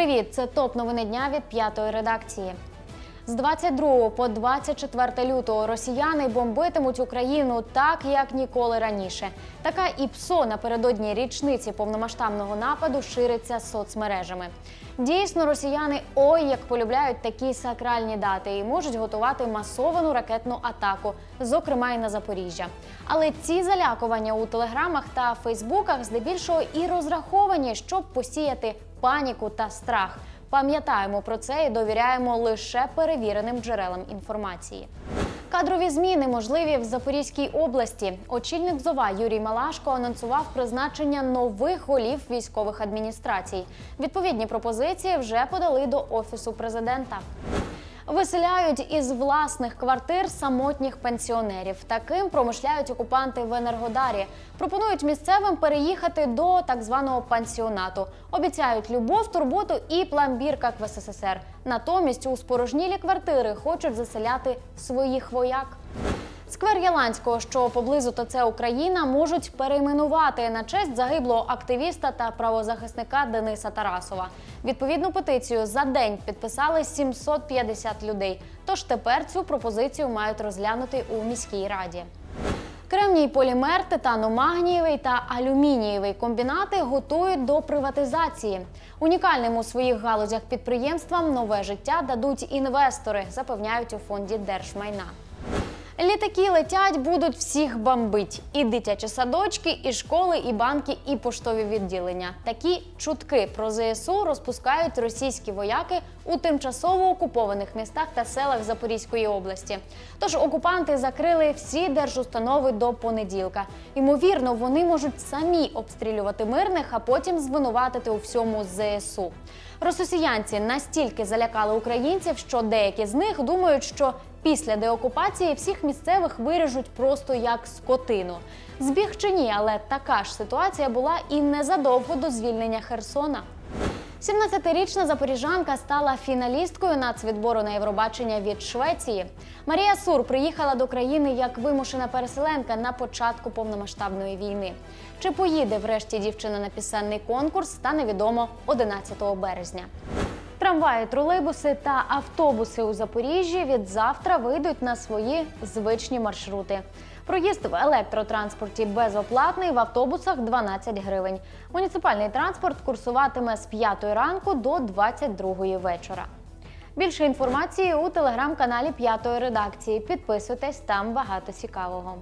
Привіт! Це топ новини дня від п'ятої редакції. З 22 по 24 лютого росіяни бомбитимуть Україну так, як ніколи раніше. Така і ПСО напередодні річниці повномасштабного нападу шириться соцмережами. Дійсно, росіяни ой як полюбляють такі сакральні дати і можуть готувати масовану ракетну атаку, зокрема і на Запоріжжя. Але ці залякування у телеграмах та фейсбуках здебільшого і розраховані, щоб посіяти паніку та страх. Пам'ятаємо про це і довіряємо лише перевіреним джерелам інформації. Кадрові зміни можливі в Запорізькій області. Очільник ЗОВА Юрій Малашко анонсував призначення нових голів військових адміністрацій. Відповідні пропозиції вже подали до офісу президента. Виселяють із власних квартир самотніх пенсіонерів. Таким промишляють окупанти в Енергодарі. Пропонують місцевим переїхати до так званого пансіонату. Обіцяють любов, турботу і пломбір, як. Натомість у спорожнілі квартири хочуть заселяти своїх вояк. Сквер Яланського, що поблизу ТЦ Україна, можуть перейменувати на честь загиблого активіста та правозахисника Дениса Тарасова. Відповідну петицію за день підписали 750 людей. Тож тепер цю пропозицію мають розглянути у міській раді. Кремній полімер, титано-магнієвий та алюмінієвий комбінати готують до приватизації. Унікальним у своїх галузях підприємствам нове життя дадуть інвестори, запевняють у фонді держмайна. Літаки летять, будуть всіх бомбить. І дитячі садочки, і школи, і банки, і поштові відділення. Такі чутки про ЗСУ розпускають російські вояки у тимчасово окупованих містах та селах Запорізької області. Тож окупанти закрили всі держустанови до понеділка. Ймовірно, вони можуть самі обстрілювати мирних, а потім звинуватити у всьому ЗСУ. Рососіянці настільки залякали українців, що деякі з них думають, що після деокупації всіх місцевих виріжуть просто як скотину. Збіг чи ні, але така ж ситуація була і незадовго до звільнення Херсона. 17-річна запоріжанка стала фіналісткою нацвідбору на Євробачення від Швеції. Марія Сур приїхала до країни як вимушена переселенка на початку повномасштабної війни. Чи поїде врешті дівчина на пісенний конкурс, стане відомо 11 березня. Трамваї, тролейбуси та автобуси у Запоріжжі від завтра вийдуть на свої звичні маршрути. Проїзд в електротранспорті безоплатний, в автобусах 12 гривень. Муніципальний транспорт курсуватиме з 5 ранку до 22 вечора. Більше інформації у телеграм-каналі п'ятої редакції. Підписуйтесь, там багато цікавого.